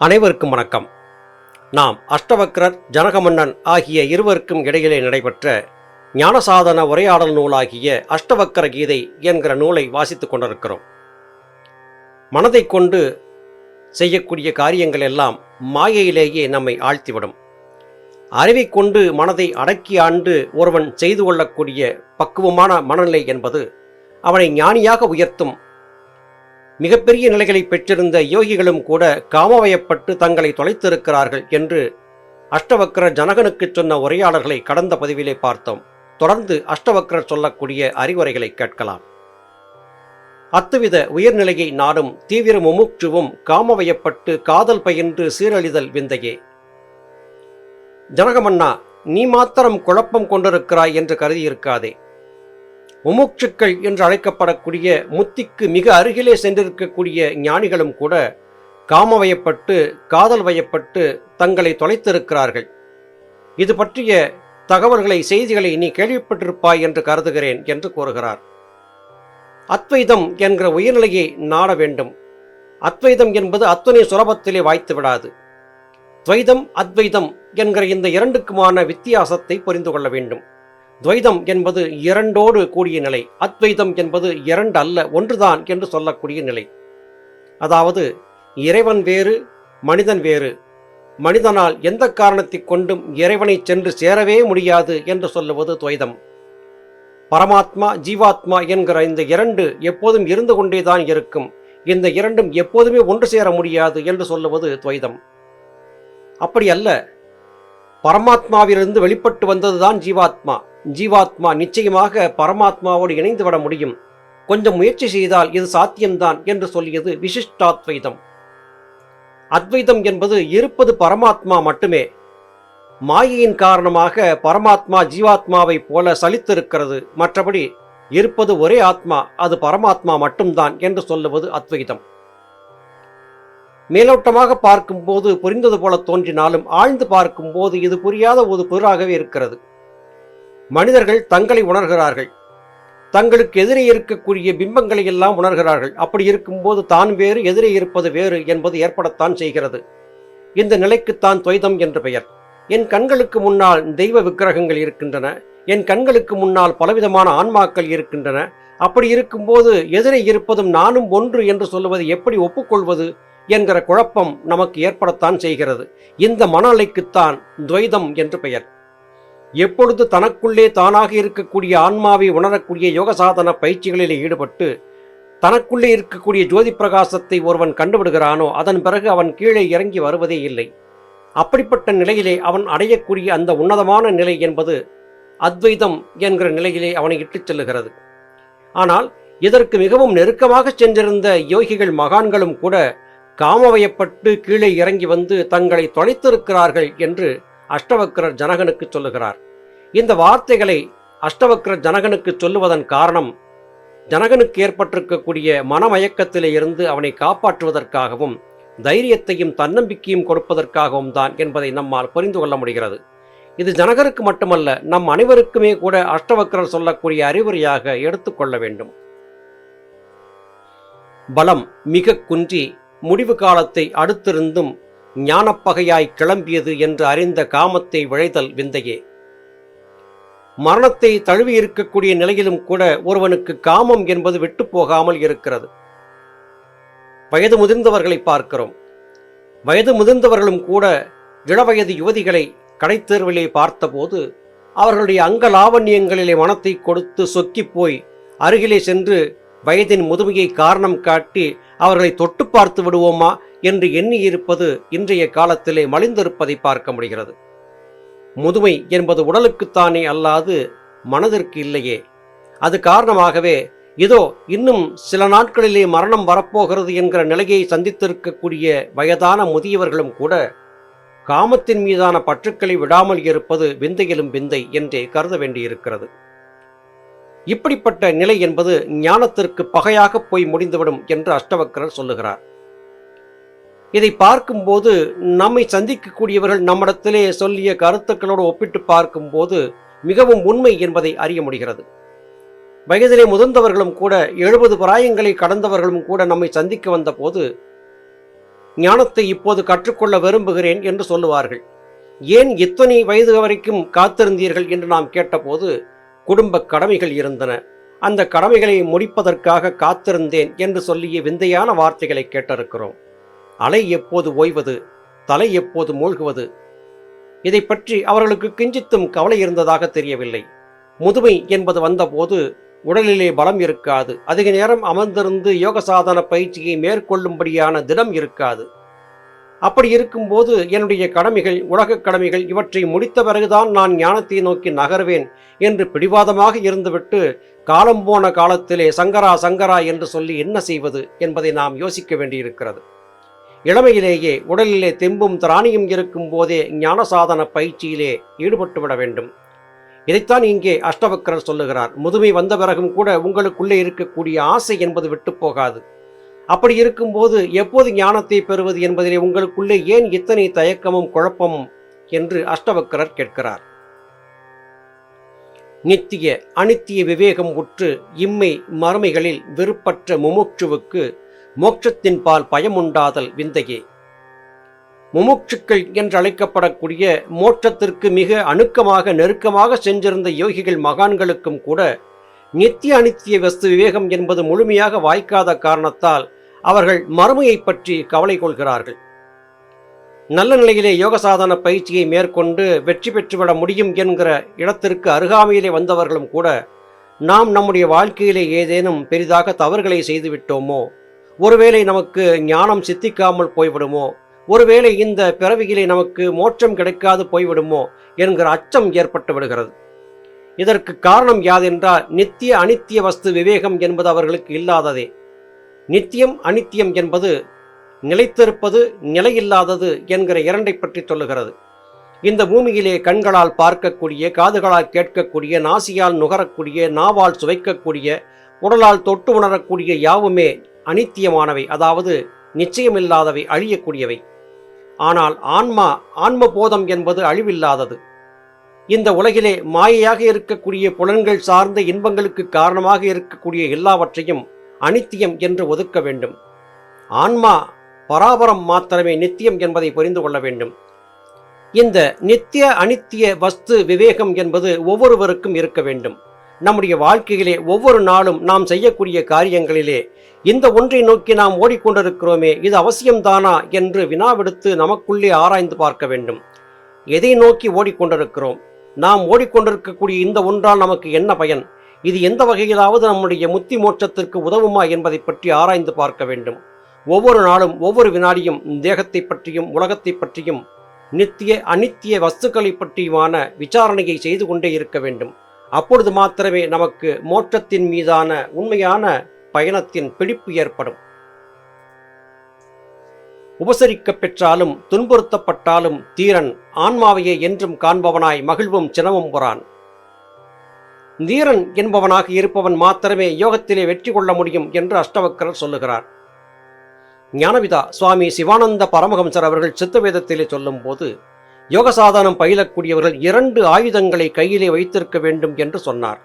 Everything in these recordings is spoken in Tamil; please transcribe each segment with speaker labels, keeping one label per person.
Speaker 1: அனைவருக்கும் வணக்கம். நாம் அஷ்டவக்ரர் ஜனகமன்னன் ஆகிய இருவருக்கும் இடையிலே நடைபெற்ற ஞானசாதன உரையாடல் நூலாகிய அஷ்டவக்கர கீதை என்கிற நூலை வாசித்துக் கொண்டிருக்கிறோம். மனதை கொண்டு செய்யக்கூடிய காரியங்கள் எல்லாம் மாயையிலேயே நம்மை ஆழ்த்திவிடும். அறிவை கொண்டு மனதை அடக்கி ஆண்டு ஒருவன் செய்து கொள்ளக்கூடிய பக்குவமான மனநிலை என்பது அவனை ஞானியாக உயர்த்தும் மிகப்பெரிய நிலைகளை பெற்றிருந்த யோகிகளும் கூட காமவயப்பட்டு தங்களை தொலைத்திருக்கிறார்கள் என்று அஷ்டவக்ர ஜனகனுக்கு சொன்ன உரையாளர்களை கடந்த பதிவிலே பார்த்தோம். தொடர்ந்து அஷ்டவக்ரர் சொல்லக்கூடிய அறிவுரைகளை கேட்கலாம். அத்துவித உயர்நிலையை நாடும் தீவிர முமுட்சுவும் காமவயப்பட்டு காதல் பயின்று சீரழிதல் விந்தையே. ஜனகமன்னா நீ மாத்திரம் குழப்பம் கொண்டிருக்கிறாய் என்று கருதியிருக்காதே. முமுட்சுக்கள் என்று அழைக்கப்படக்கூடிய முத்திக்கு மிக அருகிலே சென்றிருக்கக்கூடிய ஞானிகளும் கூட காமவயப்பட்டு காதல் வயப்பட்டு தங்களை தொலைத்திருக்கிறார்கள். இது பற்றிய தகவல்களை செய்திகளை நீ கேள்விப்பட்டிருப்பாய் என்று கருதுகிறேன் என்று கூறுகிறார். அத்வைதம் என்கிற உயர்நிலையை நாட வேண்டும். அத்வைதம் என்பது அத்துணை சுலபத்திலே வாய்த்து விடாது. துவைதம் அத்வைதம் என்கிற இந்த இரண்டுக்குமான வித்தியாசத்தை புரிந்து கொள்ள வேண்டும். துவைதம் என்பது இரண்டோடு கூடிய நிலை. அத்வைதம் என்பது இரண்டு அல்ல ஒன்றுதான் என்று சொல்லக்கூடிய நிலை. அதாவது இறைவன் வேறு மனிதன் வேறு. மனிதனால் எந்த காரணத்தை கொண்டும் இறைவனை சென்று சேரவே முடியாது என்று சொல்லுவது துவைதம். பரமாத்மா ஜீவாத்மா என்கிற இந்த இரண்டு எப்போதும் இருந்து கொண்டேதான் இருக்கும். இந்த இரண்டும் எப்போதுமே ஒன்று சேர முடியாது என்று சொல்லுவது துவைதம். அப்படி அல்ல பரமாத்மாவிலிருந்து வெளிப்பட்டு வந்ததுதான் ஜீவாத்மா. ஜீவாத்மா நிச்சயமாக பரமாத்மாவோடு இணைந்து விட முடியும். கொஞ்சம் முயற்சி செய்தால் இது சாத்தியம்தான் என்று சொல்லியது விசிஷ்டாத்வைதம். அத்வைதம் என்பது இருப்பது பரமாத்மா மட்டுமே. மாயையின் காரணமாக பரமாத்மா ஜீவாத்மாவைப் போல சலித்திருக்கிறது. மற்றபடி இருப்பது ஒரே ஆத்மா அது பரமாத்மா மட்டும்தான் என்று சொல்லுவது அத்வைதம். மேலோட்டமாக பார்க்கும்போது புரிந்தது போல தோன்றினாலும் ஆழ்ந்து பார்க்கும்போது இது புரியாத ஒரு புதிராகவே இருக்கிறது. மனிதர்கள் தங்களை உணர்கிறார்கள். தங்களுக்கு எதிரே இருக்கக்கூடிய பிம்பங்களை எல்லாம் உணர்கிறார்கள். அப்படி இருக்கும்போது தான் வேறு எதிரே இருப்பது வேறு என்பது ஏற்படத்தான் செய்கிறது. இந்த நிலைக்குத்தான் துவைதம் என்று பெயர். என் கண்களுக்கு முன்னால் தெய்வ விக்கிரகங்கள் இருக்கின்றன. என் கண்களுக்கு முன்னால் பலவிதமான ஆன்மாக்கள் இருக்கின்றன. அப்படி இருக்கும்போது எதிரே இருப்பதும் நானும் ஒன்று என்று சொல்லுவது எப்படி ஒப்புக்கொள்வது? என்கிற குழப்பம் நமக்கு ஏற்படத்தான் செய்கிறது. இந்த மனநிலைக்குத்தான் துவைதம் என்று பெயர். எப்பொழுது தனக்குள்ளே தானாக இருக்கக்கூடிய ஆன்மாவை உணரக்கூடிய யோக சாதன பயிற்சிகளில் ஈடுபட்டு தனக்குள்ளே இருக்கக்கூடிய ஜோதி பிரகாசத்தை ஒருவன் கண்டுவிடுகிறானோ அதன் பிறகு அவன் கீழே இறங்கி வருவதே இல்லை. அப்படிப்பட்ட நிலையிலே அவன் அடையக்கூடிய அந்த உன்னதமான நிலை என்பது அத்வைதம் என்கிற நிலையிலே அவனை இட்டுச் செல்லுகிறது. ஆனால் இதற்கு மிகவும் நெருக்கமாக சென்றிருந்த யோகிகள் மகான்களும் கூட காமவயப்பட்டு கீழே இறங்கி வந்து தங்களை தொலைத்திருக்கிறார்கள் என்று அஷ்டவக்ரர் ஜனகனுக்கு சொல்லுகிறார். இந்த வார்த்தைகளை அஷ்டவக்ரர் ஜனகனுக்கு சொல்லுவதன் காரணம் ஜனகனுக்கு ஏற்பட்டிருக்கக்கூடிய மனமயக்கத்திலே இருந்து அவனை காப்பாற்றுவதற்காகவும் தைரியத்தையும் தன்னம்பிக்கையும் கொடுப்பதற்காகவும் தான் என்பதை நம்மால் புரிந்து கொள்ள முடிகிறது. இது ஜனகருக்கு மட்டுமல்ல நம் அனைவருக்குமே கூட அஷ்டவக்கரர் சொல்லக்கூடிய அறிவுரையாக எடுத்துக்கொள்ள வேண்டும். பலம் மிக குன்றி முடிவு காலத்தை அடுத்திருந்தும் ஞானப்பகையாய் கிளம்பியது என்று அறிந்த காமத்தை விழைதல் விந்தையே. மரணத்தை தழுவி இருக்கக்கூடிய நிலையிலும் கூட ஒருவனுக்கு காமம் என்பது விட்டு போகாமல் இருக்கிறது. வயது முதிர்ந்தவர்களை பார்க்கிறோம். வயது முதிர்ந்தவர்களும் கூட இளவயது யுவதிகளை கடைத்தேர்விலே பார்த்தபோது அவர்களுடைய அங்க லாவண்யங்களிலே மனத்தை கொடுத்து சொக்கிப் போய் அருகிலே சென்று வயதின் முதுமையை காரணம் காட்டி அவர்களை தொட்டு பார்த்து விடுவோமா என்று எண்ணியிருப்பது இன்றைய காலத்திலே மலிந்திருப்பதை பார்க்க முடிகிறது. முதுமை என்பது உடலுக்குத்தானே அல்லாது மனதிற்கு இல்லையே. அது காரணமாகவே இதோ இன்னும் சில நாட்களிலே மரணம் வரப்போகிறது என்கிற நிலையை சந்தித்திருக்கக்கூடிய வயதான முதியவர்களும் கூட காமத்தின் மீதான பற்றுக்களை விடாமல் இருப்பது விந்தையிலும் விந்தை என்றே கருத வேண்டியிருக்கிறது. இப்படிப்பட்ட நிலை என்பது ஞானத்திற்கு பகையாக போய் முடிந்துவிடும் என்று அஷ்டவக்கரர் சொல்லுகிறார். இதை பார்க்கும்போது நம்மை சந்திக்கக்கூடியவர்கள் நம்மிடத்திலே சொல்லிய கருத்துக்களோடு ஒப்பிட்டு பார்க்கும்போது மிகவும் உண்மை என்பதை அறிய முடிகிறது. வயதிலே முதிர்ந்தவர்களும் கூட எழுபது பிராயங்களை கடந்தவர்களும் கூட நம்மை சந்திக்க வந்தபோது ஞானத்தை இப்போது கற்றுக்கொள்ள விரும்புகிறேன் என்று சொல்லுவார்கள். ஏன் இத்தனை வயது வரைக்கும் காத்திருந்தீர்கள் என்று நாம் கேட்டபோது குடும்ப கடமைகள் இருந்தன. அந்த கடமைகளை முடிப்பதற்காக காத்திருந்தேன் என்று சொல்லிய விந்தையான வார்த்தைகளை கேட்டிருக்கிறோம். அலை எப்போது ஓய்வது? தலை எப்போது மூழ்குவது? இதை பற்றி அவர்களுக்கு கிஞ்சித்தும் கவலை இருந்ததாக தெரியவில்லை. முதுமை என்பது வந்தபோது உடலிலே பலம் இருக்காது. அதிக நேரம் அமர்ந்திருந்து யோக சாதன பயிற்சியை மேற்கொள்ளும்படியான தினம் இருக்காது. அப்படி இருக்கும்போது என்னுடைய கடமைகள் உலகக் கடமைகள் இவற்றை முடித்த பிறகுதான் நான் ஞானத்தை நோக்கி நகர்வேன் என்று பிடிவாதமாக இருந்துவிட்டு காலம் போன காலத்திலே சங்கரா சங்கரா என்று சொல்லி என்ன செய்வது என்பதை நாம் யோசிக்க வேண்டியிருக்கிறது. இளமையிலேயே உடலிலே தெம்பும் திராணியும் இருக்கும் போதே ஞான சாதன பயிற்சியிலே ஈடுபட்டு விட வேண்டும். இதைத்தான் இங்கே அஷ்டவக்கரர் சொல்லுகிறார். முதுமை வந்த பிறகும் கூட உங்களுக்குள்ளே இருக்கக்கூடிய ஆசை என்பது விட்டு போகாது. அப்படி இருக்கும்போது எப்போது ஞானத்தை பெறுவது என்பதிலே உங்களுக்குள்ளே ஏன் இத்தனை தயக்கமும் குழப்பமும் என்று அஷ்டவக்கரர் கேட்கிறார். நித்திய அனித்திய விவேகம் உற்று இம்மை மறுமைகளில் வெறுப்பற்ற முமுட்சுவுக்கு மோட்சத்தின் பால் பயமுண்டாதல் விந்தையே. முமுட்சுக்கள் என்றழைக்கப்படக்கூடிய மோட்சத்திற்கு மிக அணுக்கமாக நெருக்கமாக சென்றிருந்த யோகிகள் மகான்களுக்கும் கூட நித்திய அனித்திய வஸ்து விவேகம் என்பது முழுமையாக வாய்க்காத காரணத்தால் அவர்கள் மறுமையை பற்றி கவலை கொள்கிறார்கள். நல்ல நிலையிலே யோகசாதன பயிற்சியை மேற்கொண்டு வெற்றி பெற்றுவிட முடியும் என்கிற இடத்திற்கு அருகாமையிலே வந்தவர்களும் கூட நாம் நம்முடைய வாழ்க்கையிலே ஏதேனும் பெரிதாக தவறுகளை செய்துவிட்டோமோ ஒருவேளை நமக்கு ஞானம் சித்திக்காமல் போய்விடுமோ ஒருவேளை இந்த பிறவியிலே நமக்கு மோட்சம் கிடைக்காது போய்விடுமோ என்கிற அச்சம் ஏற்பட்டு விடுகிறது. இதற்கு காரணம் யாதென்றால் நித்திய அனித்திய வஸ்து விவேகம் என்பது அவர்களுக்கு இல்லாததே. நித்தியம் அனித்தியம் என்பது நிலைத்திருப்பது நிலையில்லாதது என்கிற இரண்டை பற்றி சொல்லுகிறது. இந்த பூமியிலே கண்களால் பார்க்கக்கூடிய காதுகளால் கேட்கக்கூடிய நாசியால் நுகரக்கூடிய நாவால் சுவைக்கக்கூடிய உடலால் தொட்டு உணரக்கூடிய யாவுமே அனித்தியமானவை அதாவது நிச்சயமில்லாதவை அழியக்கூடியவை. ஆனால் ஆன்மா ஆன்ம போதம் என்பது அழிவில்லாதது. இந்த உலகிலே மாயையாக இருக்கக்கூடிய புலன்கள் சார்ந்த இன்பங்களுக்கு காரணமாக இருக்கக்கூடிய எல்லாவற்றையும் அனித்தியம் என்று ஒதுக்க வேண்டும். ஆன்மா பராபரம் மாத்திரமே நித்தியம் என்பதை புரிந்து கொள்ள வேண்டும். இந்த நித்திய அனித்திய வஸ்து விவேகம் என்பது ஒவ்வொருவருக்கும் இருக்க வேண்டும். நம்முடைய வாழ்க்கையிலே ஒவ்வொரு நாளும் நாம் செய்யக்கூடிய காரியங்களிலே இந்த ஒன்றை நோக்கி நாம் ஓடிக்கொண்டிருக்கிறோமே இது அவசியம்தானா என்று வினாவெடுத்து நமக்குள்ளே ஆராய்ந்து பார்க்க வேண்டும். எதை நோக்கி ஓடிக்கொண்டிருக்கிறோம்? நாம் ஓடிக்கொண்டிருக்கக்கூடிய இந்த ஒன்றால் நமக்கு என்ன பயன்? இது எந்த வகையிலாவது நம்முடைய முத்தி மோட்சத்திற்கு உதவுமா என்பதை பற்றி ஆராய்ந்து பார்க்க வேண்டும். ஒவ்வொரு நாளும் ஒவ்வொரு வினாடியும் தேகத்தை பற்றியும் உலகத்தை பற்றியும் நித்திய அனித்திய வஸ்துக்களை பற்றியுமான விசாரணையை செய்து கொண்டே இருக்க வேண்டும். அப்பொழுது மாத்திரமே நமக்கு மோட்சத்தின் மீதான உண்மையான பயணத்தின் பிடிப்பு ஏற்படும். உபசரிக்க பெற்றாலும் துன்புறுத்தப்பட்டாலும் தீரன் ஆன்மாவையே என்றும் காண்பவனாய் மகிழ்வும் சினமும் புறான். தீரன் என்பவனாக இருப்பவன் மாத்திரமே யோகத்திலே வெற்றி கொள்ள முடியும் என்று அஷ்டவக்கரர் சொல்லுகிறார். ஞானவிதா சுவாமி சிவானந்த பரமஹம்சர் அவர்கள் சித்தவேதத்திலே சொல்லும்போது யோக சாதனம் பயிலக்கூடியவர்கள் இரண்டு ஆயுதங்களை கையிலே வைத்திருக்க வேண்டும் என்று சொன்னார்.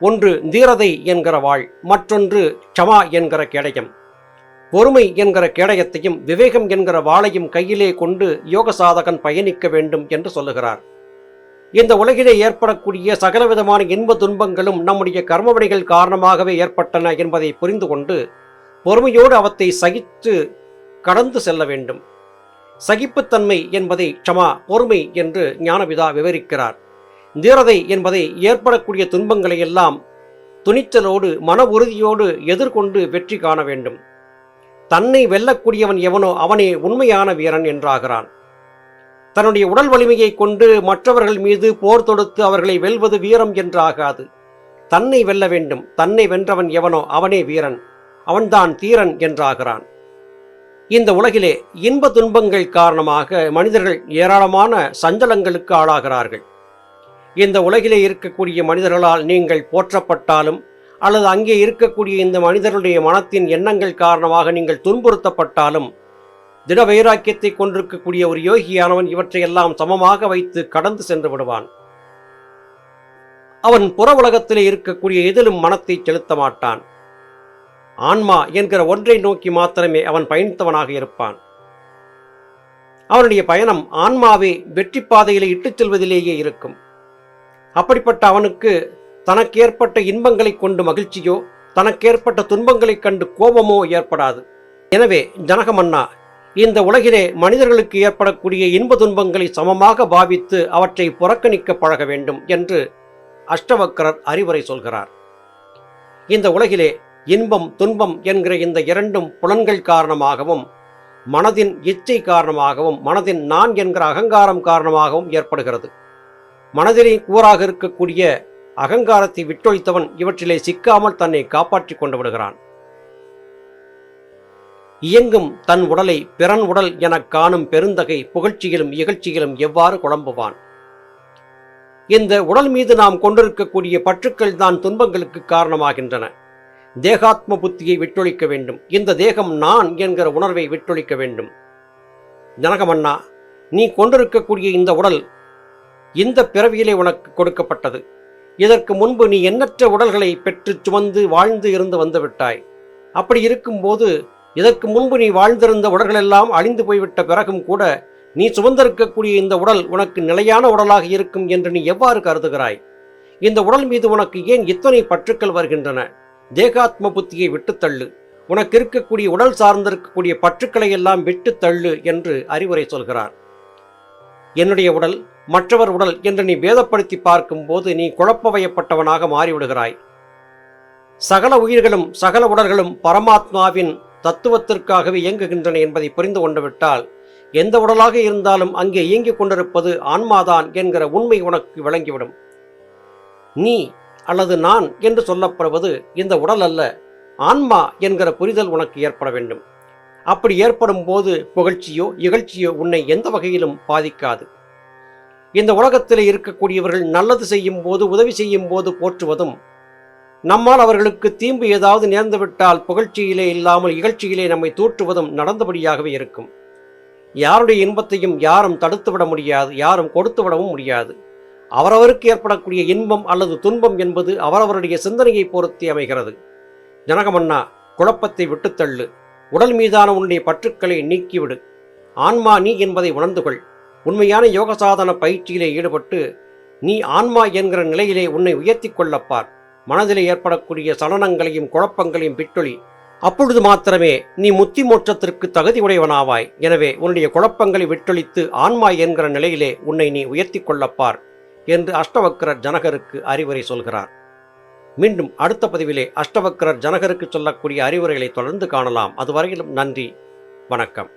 Speaker 1: ஒன்று தீரதை என்கிற வாழ் மற்றொன்று க்ஷமா என்கிற கேடயம். பொறுமை என்கிற கேடயத்தையும் விவேகம் என்கிற வாளையும் கையிலே கொண்டு யோக சாதகன் பயணிக்க வேண்டும் என்று சொல்லுகிறார். இந்த உலகிலே ஏற்படக்கூடிய சகலவிதமான இன்ப துன்பங்களும் நம்முடைய கர்மவினைகள் காரணமாகவே ஏற்பட்டன என்பதை புரிந்து கொண்டு பொறுமையோடு அவற்றை சகித்து கடந்து செல்ல வேண்டும். சகிப்புத்தன்மை என்பதை க்ஷமா பொறுமை என்று ஞானபிதா விவரிக்கிறார். தீரதை என்பதை ஏற்படக்கூடிய துன்பங்களை எல்லாம் துணிச்சலோடு மன உறுதியோடு எதிர்கொண்டு வெற்றி காண வேண்டும். தன்னை வெல்லக்கூடியவன் எவனோ அவனே உண்மையான வீரன் என்றாகிறான். தன்னுடைய உடல் வலிமையை கொண்டு மற்றவர்கள் மீது போர் தொடுத்து அவர்களை வெல்வது வீரம் என்று ஆகாது தன்னை வெல்ல வேண்டும். தன்னை வென்றவன் எவனோ அவனே வீரன். அவன்தான் தீரன் என்றாகிறான். இந்த உலகிலே இன்ப துன்பங்கள் காரணமாக மனிதர்கள் ஏராளமான சஞ்சலங்களுக்கு ஆளாகிறார்கள். இந்த உலகிலே இருக்கக்கூடிய மனிதர்களால் நீங்கள் போற்றப்பட்டாலும் அல்லது அங்கே இருக்கக்கூடிய இந்த மனிதர்களுடைய மனத்தின் எண்ணங்கள் காரணமாக நீங்கள் துன்புறுத்தப்பட்டாலும் திட வைராக்கியத்தை கொண்டிருக்கக்கூடிய ஒரு யோகியானவன் இவற்றையெல்லாம் சமமாக வைத்து கடந்து சென்று விடுவான். அவன் புற உலகத்திலே இருக்கக்கூடிய எதிலும் மனத்தை செலுத்த மாட்டான். ஆன்மா என்கிற ஒன்றை நோக்கி மாத்திரமே அவன் பயணித்தவனாக இருப்பான். அவனுடைய பயணம் ஆன்மாவை வெற்றி பாதையிலே இட்டுச் செல்வதிலேயே இருக்கும். அப்படிப்பட்ட அவனுக்கு தனக்கு ஏற்பட்ட இன்பங்களைக் கொண்டு மகிழ்ச்சியோ தனக்கேற்பட்ட துன்பங்களைக் கண்டு கோபமோ ஏற்படாது. எனவே ஜனகமன்னா இந்த உலகிலே மனிதர்களுக்கு ஏற்படக்கூடிய இன்ப துன்பங்களை சமமாக பாவித்து அவற்றை புறக்கணிக்க பழக வேண்டும் என்று அஷ்டவக்கரர் அறிவுரை சொல்கிறார். இந்த உலகிலே இன்பம் துன்பம் என்கிற இந்த இரண்டும் புலன்கள் காரணமாகவும் மனதின் இச்சை காரணமாகவும் மனதின் நான் என்கிற அகங்காரம் காரணமாகவும் ஏற்படுகிறது. மனதிலே கூறாக இருக்கக்கூடிய அகங்காரத்தை விட்டொழித்தவன் இவற்றிலே சிக்காமல் தன்னை காப்பாற்றி கொண்டு விடுகிறான். இயங்கும் தன் உடலை பிறன் உடல் எனக் காணும் பெருந்தகை புகழ்ச்சியிலும் இகழ்ச்சியிலும் எவ்வாறு குழம்புவான்? இந்த உடல் மீது நாம் கொண்டிருக்கக்கூடிய பற்றுக்கள் தான் துன்பங்களுக்கு காரணமாகின்றன. தேகாத்ம புத்தியை விட்டொழிக்க வேண்டும். இந்த தேகம் நான் என்கிற உணர்வை விட்டொழிக்க வேண்டும். ஜனகமன்னா நீ கொண்டிருக்கக்கூடிய இந்த உடல் இந்த பிறவியிலே உனக்கு கொடுக்கப்பட்டது. இதற்கு முன்பு நீ எண்ணற்ற உடல்களை பெற்று சுமந்து வாழ்ந்து இருந்து வந்துவிட்டாய் அப்படி இருக்கும்போது இதற்கு முன்பு நீ வாழ்ந்திருந்த உடல்களெல்லாம் அழிந்து போய்விட்ட பிறகும் கூட நீ சுமந்திருக்கக்கூடிய இந்த உடல் உனக்கு நிலையான உடலாக இருக்கும் என்று நீ எவ்வாறு கருதுகிறாய்? இந்த உடல் மீது உனக்கு ஏன் இத்தனை பற்றுக்கள் வருகின்றன? தேகாத்ம புத்தியை விட்டுத்தள்ளு உனக்கு இருக்கக்கூடிய உடல் சார்ந்திருக்கக்கூடிய பற்றுக்களை எல்லாம் விட்டு தள்ளு என்று அறிவுரை சொல்கிறார். என்னுடைய உடல் மற்றவர் உடல் என்று நீ பேதப்படுத்தி பார்க்கும்போது நீ குழப்பவயப்பட்டவனாக மாறிவிடுகிறாய். சகல உயிர்களும் சகல உடல்களும் பரமாத்மாவின் தத்துவத்திற்காகவே இயங்குகின்றன என்பதை புரிந்து கொண்டுவிட்டால் எந்த உடலாக இருந்தாலும் அங்கே இயங்கிக் கொண்டிருப்பது ஆன்மாதான் என்கிற உண்மை உனக்கு விளங்கிவிடும். நீ அல்லது நான் என்று சொல்லப்படுவது இந்த உடல் அல்ல ஆன்மா என்கிற புரிதல் உனக்கு ஏற்பட வேண்டும். அப்படி ஏற்படும் போது புகழ்ச்சியோ இகழ்ச்சியோ உன்னை எந்த வகையிலும் பாதிக்காது. இந்த உலகத்தில் இருக்கக்கூடியவர்கள் நல்லது செய்யும் போது உதவி செய்யும் போது போற்றுவதும் நம்மால் அவர்களுக்கு தீம்பு ஏதாவது நேர்ந்துவிட்டால் புகழ்ச்சியிலே இல்லாமல் இகழ்ச்சியிலே நம்மை தூற்றுவதும் நடந்தபடியாகவே இருக்கும். யாருடைய இன்பத்தையும் யாரும் தடுத்துவிட முடியாது யாரும் கொடுத்துவிடவும் முடியாது. அவரவருக்கு ஏற்படக்கூடிய இன்பம் அல்லது துன்பம் என்பது அவரவருடைய சிந்தனையை பொருத்தி அமைகிறது. ஜனகமன்னா குழப்பத்தை விட்டுத்தள்ளு உடல் மீதான உன்னுடைய பற்றுக்களை நீக்கிவிடு. ஆன்மா நீ என்பதை உணர்ந்து கொள். உண்மையான யோகசாதன பயிற்சியிலே ஈடுபட்டு நீ ஆன்மா என்கிற நிலையிலே உன்னை உயர்த்தி கொள்ளப்பார் மனதில் ஏற்படக்கூடிய சலனங்களையும் குழப்பங்களையும் விட்டொளி அப்பொழுது மாத்திரமே நீ முத்தி மோட்சத்திற்கு தகுதி உடையவனாவாய் எனவே உன்னுடைய குழப்பங்களை விட்டொழித்து ஆன்மா என்கிற நிலையிலே உன்னை நீ உயர்த்தி கொள்ளப்பார் என்று அஷ்டவக்கரர் ஜனகருக்கு அறிவுரை சொல்கிறார். மீண்டும் அடுத்த பதிவிலே அஷ்டவக்கரர் ஜனகருக்கு சொல்லக்கூடிய அறிவுரைகளை தொடர்ந்து காணலாம். அதுவரையிலும் நன்றி வணக்கம்.